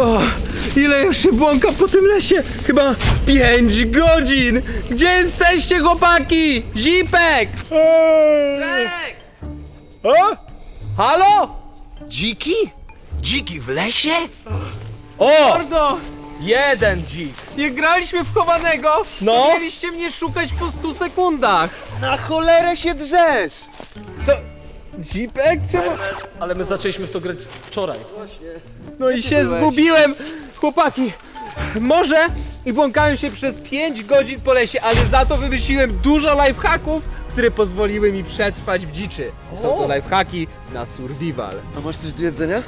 O, ile już się błąka po tym lesie? Chyba z 5 godzin! Gdzie jesteście, chłopaki? Zipek! Czek! A? Halo? Dziki? Dziki w lesie? O! Mordo! Jeden dzik. Nie graliśmy w chowanego? No. To Mieliście mnie szukać po 100 sekundach. Na cholerę się drzesz! Co? Zipek? Czemu? Ale my zaczęliśmy w to grać wczoraj. No i się zgubiłem! Chłopaki, może i błąkałem się przez 5 godzin po lesie, ale za to wymyśliłem dużo lifehacków, które pozwoliły mi przetrwać w dziczy. Są to lifehacki na survival. A masz coś do jedzenia?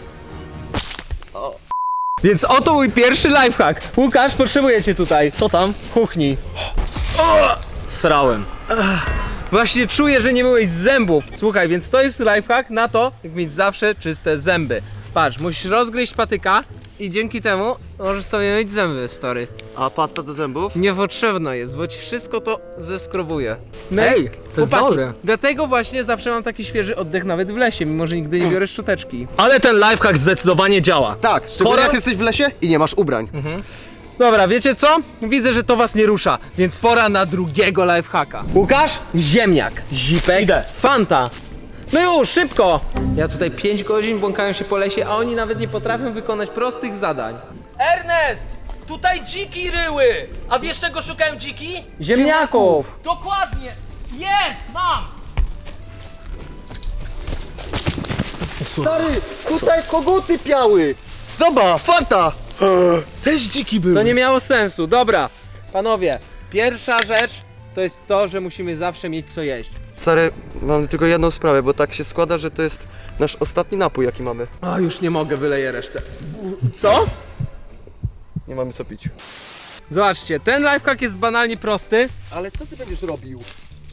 Więc oto mój pierwszy lifehack. Łukasz, potrzebuję cię tutaj. Co tam? Kuchni. Srałem. Właśnie czuję, że nie myłeś zębów. Słuchaj, więc to jest lifehack na to, jak mieć zawsze czyste zęby. Patrz, musisz rozgryźć patyka i dzięki temu możesz sobie myć zęby, stary. A pasta do zębów? Niepotrzebna jest, bo ci wszystko to zeskrobuje. Ej, to jest dobre. Dlatego właśnie zawsze mam taki świeży oddech nawet w lesie, mimo że nigdy nie biorę szczoteczki. Ale ten lifehack zdecydowanie działa. Tak, szczególnie Pora- jak jesteś w lesie i nie masz ubrań. Dobra, wiecie co? Widzę, że to was nie rusza, więc pora na drugiego lifehacka. Łukasz? Ziemniak. Zipek? Idę. Fanta. No już, szybko! Ja tutaj 5 godzin błąkają się po lesie, a oni nawet nie potrafią wykonać prostych zadań. Ernest! Tutaj dziki ryły! A wiesz czego szukają dziki? Ziemniaków! Dokładnie! Jest! Mam! Stary, tutaj koguty piały! Zobacz, fanta! Też dziki były. To nie miało sensu. Dobra, panowie, pierwsza rzecz to jest to, że musimy zawsze mieć co jeść. Stary, mam tylko jedną sprawę, bo tak się składa, że to jest nasz ostatni napój, jaki mamy. A, już nie mogę, wyleję resztę. Co? Nie mamy co pić. Zobaczcie, ten lifehack jest banalnie prosty. Ale co ty będziesz robił?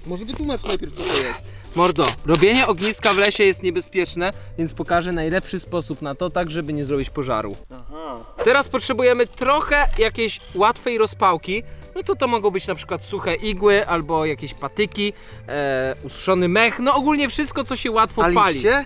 Może wytłumacz najpierw, co to jest. Mordo, robienie ogniska w lesie jest niebezpieczne, więc pokażę najlepszy sposób na to, tak żeby nie zrobić pożaru. Aha. Teraz potrzebujemy trochę jakiejś łatwej rozpałki. No to to mogą być na przykład suche igły albo jakieś patyki, e, ususzony mech, no ogólnie wszystko, co się łatwo A pali. liście?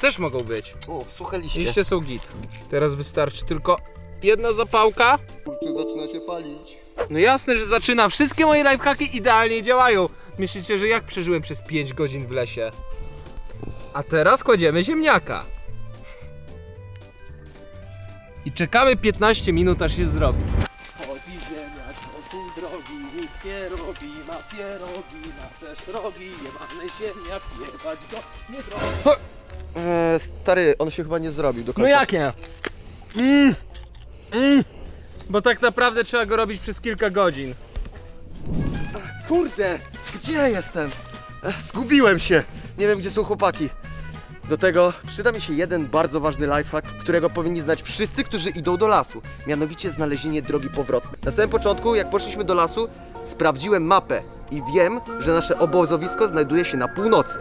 Też mogą być. O, suche liście. Liście są git. Teraz wystarczy tylko jedna zapałka. Kurczę, zaczyna się palić. No jasne, że zaczyna. Wszystkie moje lifehacki idealnie działają. Myślicie, że jak przeżyłem przez 5 godzin w lesie? A teraz kładziemy ziemniaka. I czekamy 15 minut, aż się zrobi. Nie robi, ma pierogi, ma też robi, jebany ziemniak, jebać go, nie drogi. Eee, stary, on się chyba nie zrobił do No końca. jak nie? Mm. Bo tak naprawdę trzeba go robić przez kilka godzin. Kurde, gdzie ja jestem? Ech, zgubiłem się. Nie wiem, gdzie są chłopaki. Do tego przyda mi się jeden bardzo ważny lifehack, którego powinni znać wszyscy, którzy idą do lasu. Mianowicie znalezienie drogi powrotnej. Na samym początku, jak poszliśmy do lasu, sprawdziłem mapę i wiem, że nasze obozowisko znajduje się na północy.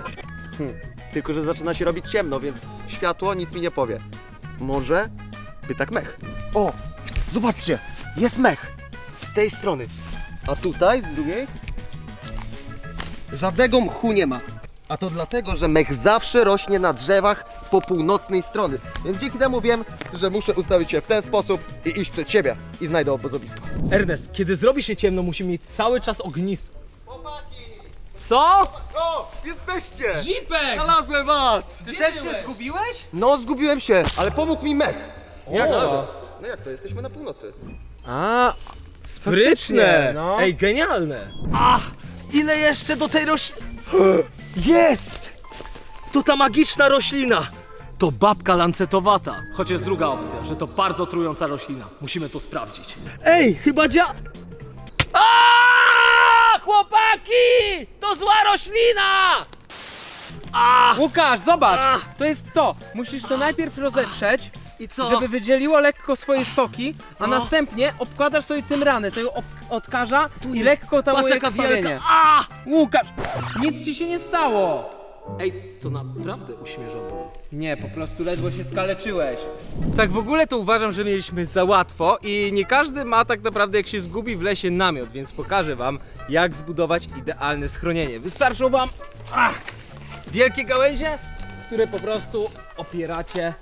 Hm, tylko, że zaczyna się robić ciemno, więc światło nic mi nie powie. Może by tak mech. O, zobaczcie, jest mech. Z tej strony. A tutaj, z drugiej, Żadnego mchu nie ma. A to dlatego, że mech zawsze rośnie na drzewach po północnej strony. Więc dzięki temu wiem, że muszę ustawić się w ten sposób i iść przed siebie i znajdę obozowisko. Ernest, kiedy zrobi się ciemno, musimy mieć cały czas ognisko. Co? O, jesteście! Zipek! Znalazłem was! Ty też się zgubiłeś? No, zgubiłem się, ale pomógł mi mech. Jak Znalazłem. No jak to? Jesteśmy na północy. A, Sprytne! no. Ej, genialne! Ile jeszcze do tej rośliny? Jest! To ta magiczna roślina! To babka lancetowata. Choć jest druga opcja, że to bardzo trująca roślina. Musimy to sprawdzić. Ej, chyba dzia... Aaaa! Chłopaki! To zła roślina! Łukasz, zobacz! A! To jest to. Musisz to najpierw rozetrzeć, I co? żeby wydzieliło lekko swoje soki, a następnie obkładasz sobie tym ranę tego ob- odkaża i jest- lekko tam Patrz jaka wielka... A! Łukasz, nic ci się nie stało! Ej, to naprawdę uśmierza ból. Nie, po prostu ledwo się skaleczyłeś. Tak w ogóle to uważam, że mieliśmy za łatwo i nie każdy ma tak naprawdę jak się zgubi w lesie namiot, więc pokażę wam jak zbudować idealne schronienie. Wystarczą wam ach, wielkie gałęzie, które po prostu opieracie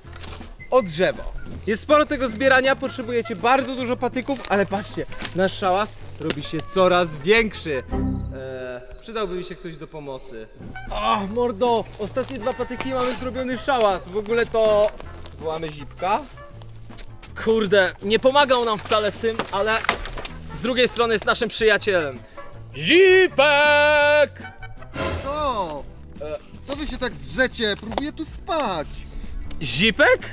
o drzewo. Jest sporo tego zbierania, potrzebujecie bardzo dużo patyków, ale patrzcie, nasz szałas robi się coraz większy. Eee, przydałby mi się ktoś do pomocy. A, mordo, ostatnie dwa patyki mamy zrobiony szałas. W ogóle to... Wołamy zipka. Kurde, nie pomagał nam wcale w tym, ale z drugiej strony jest naszym przyjacielem. Zipek! Co? Co wy się tak drzecie? Próbuję tu spać. Zipek?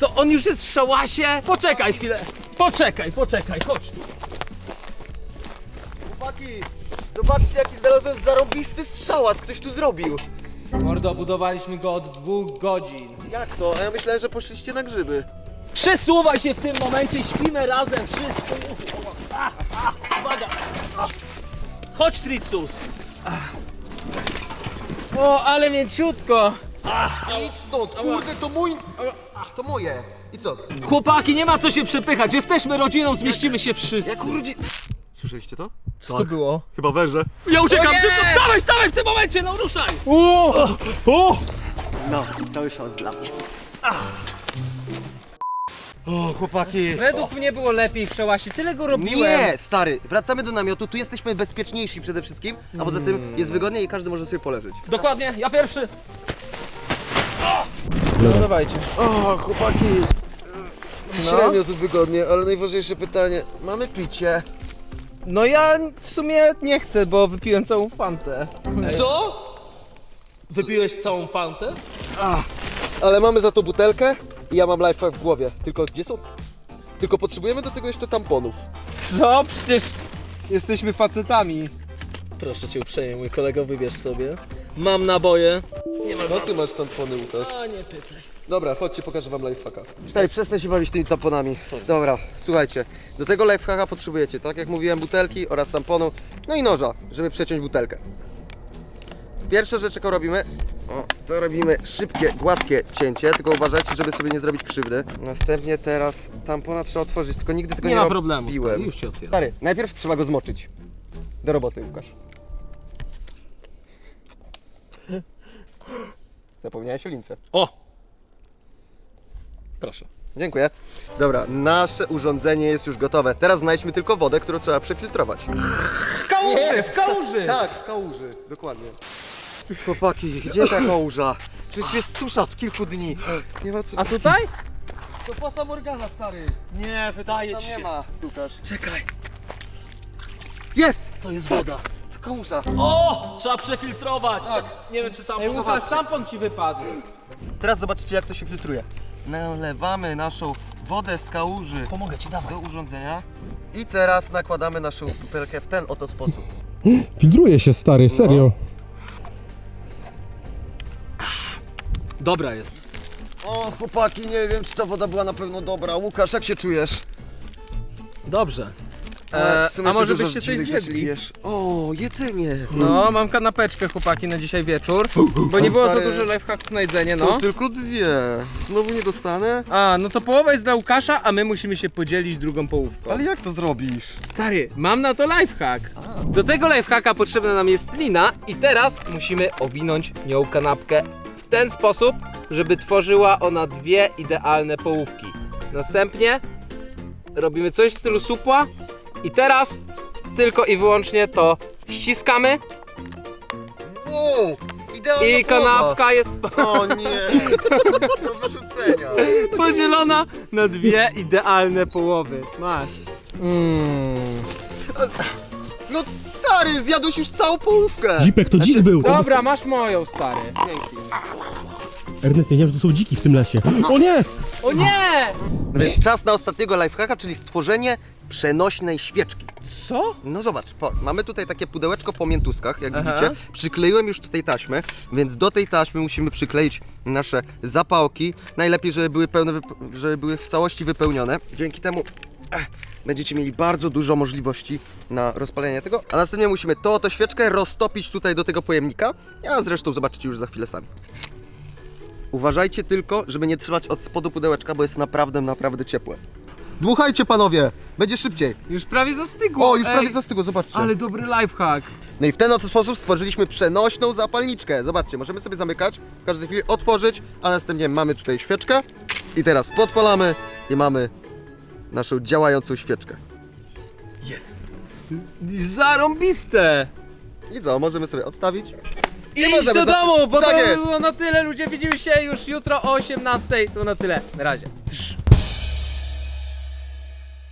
Co, on już jest w szałasie? Poczekaj chwilę. Poczekaj, poczekaj, chodź tu. Chłopaki, zobaczcie jaki znalazłem zarobisty strzałas, ktoś tu zrobił. Mordo, budowaliśmy go od dwóch godzin. Jak to? A ja myślałem, że poszliście na grzyby. Przesuwaj się w tym momencie, śpimy razem. A, a, uwaga. A. Chodź, Tricus. O, ale mięciutko. Idź stąd, kurde, to mój... To moje. I co? Chłopaki, nie ma co się przepychać. Jesteśmy rodziną, zmieścimy się wszyscy. Jak urodzi... Słyszeliście to? Co to było? Chyba węże. Ja uciekam, O szybko, stawaj, stawaj w tym momencie, no ruszaj. O, o. No, cały szans dla mnie. O, chłopaki. Według mnie było lepiej w szałasie, tyle go robiłem. Nie, stary, wracamy do namiotu, tu jesteśmy bezpieczniejsi przede wszystkim, a poza tym jest wygodniej i każdy może sobie poleżeć. Dokładnie, ja pierwszy. No dawajcie. O, chłopaki. Średnio tu wygodnie, ale najważniejsze pytanie, mamy picie? No ja w sumie nie chcę, bo wypiłem całą fantę. Co? Wypiłeś całą fantę? Ale mamy za to butelkę i ja mam life w głowie. Tylko gdzie są? Tylko potrzebujemy do tego jeszcze tamponów. Co? Przecież jesteśmy facetami. Proszę cię uprzejmie, mój kolego, wybierz sobie. Mam naboje. Nie ma No ty masz tampony, Łukasz. A, nie pytaj. Dobra, chodźcie, pokażę wam lifehacka. Stary, przestań się bawić tymi tamponami. Sorry. Dobra, słuchajcie. Do tego lifehacka potrzebujecie, tak jak mówiłem, butelki oraz tamponu, no i noża, żeby przeciąć butelkę. Pierwsza rzecz, jaką robimy, o, to robimy szybkie, gładkie cięcie, tylko uważajcie, żeby sobie nie zrobić krzywdy. Następnie teraz tampona trzeba otworzyć, tylko nigdy tego nie, Nie ma robiłem. problemu, stary, już ci otwieram. Stary, najpierw trzeba go zmoczyć. Do roboty, Łukasz. Zapomniałeś o lince. O! Proszę. Dziękuję. Dobra, nasze urządzenie jest już gotowe. Teraz znajdźmy tylko wodę, którą trzeba przefiltrować. W kałuży, w kałuży! Tak, w kałuży, dokładnie. Chłopaki, gdzie ta kałuża? Przecież jest susza od kilku dni. Nie ma co... A tutaj? To Fata Morgana, stary. Nie, wydaje Tam ci nie się. ma, Łukasz. Czekaj, Jest! to jest woda. Kałuża. O! Trzeba przefiltrować. Tak. Nie wiem, czy tam... Ej, Łukasz, tampon ci wypadł. Teraz zobaczycie, jak to się filtruje. Nalewamy naszą wodę z kałuży Pomogę ci, dawaj. do urządzenia. I teraz nakładamy naszą butelkę w ten oto sposób. Filtruje się stary, serio. Dobra jest. O, chłopaki, nie wiem, czy ta woda była na pewno dobra. Łukasz, jak się czujesz? Dobrze. E, a może byście coś zjedli? O, jedzenie. No, mam kanapeczkę chłopaki na dzisiaj wieczór, bo nie było za Stary. dużo lifehacków na jedzenie, Są no. tylko dwie. Znowu nie dostanę? A, no to połowa jest dla Łukasza, a my musimy się podzielić drugą połówką. Ale jak to zrobisz? Stary, mam na to lifehack. Do tego lifehacka potrzebna nam jest lina i teraz musimy owinąć nią kanapkę w ten sposób, żeby tworzyła ona dwie idealne połówki. Następnie robimy coś w stylu supła i teraz tylko i wyłącznie to ściskamy Wow! Idealna i kanapka jest O nie! Do wyrzucenia. podzielona na dwie idealne połowy. Masz. Mm. No stary, zjadłeś już całą połówkę. Dzipek to dzik był. Dobra, masz moją, stary. Dzięki. Ernest, nie wiem, że tu są dziki w tym lesie. O nie! O nie! No więc czas na ostatniego lifehacka, czyli stworzenie przenośnej świeczki. Co? No zobacz, po, mamy tutaj takie pudełeczko po miętuskach, jak Aha. widzicie. Przykleiłem już tutaj taśmę, więc do tej taśmy musimy przykleić nasze zapałki. Najlepiej, żeby były, pełne, żeby były w całości wypełnione. Dzięki temu eh, będziecie mieli bardzo dużo możliwości na rozpalenie tego. A następnie musimy tą oto świeczkę roztopić tutaj do tego pojemnika, a zresztą zobaczycie już za chwilę sami. Uważajcie tylko, żeby nie trzymać od spodu pudełeczka, bo jest naprawdę, naprawdę ciepłe. Dmuchajcie panowie! Będzie szybciej. Już prawie zastygło. O, już ej. prawie zastygło, zobaczcie. Ale dobry lifehack. No i w ten oto sposób stworzyliśmy przenośną zapalniczkę. Zobaczcie, możemy sobie zamykać, w każdej chwili otworzyć, a następnie mamy tutaj świeczkę. I teraz podpalamy i mamy naszą działającą świeczkę. Zarąbiste. I co, możemy sobie odstawić. Idź możemy do za- domu, bo Tak to jest. było na tyle. Ludzie, widzimy się już jutro o 18. To na tyle. Na razie. Trz.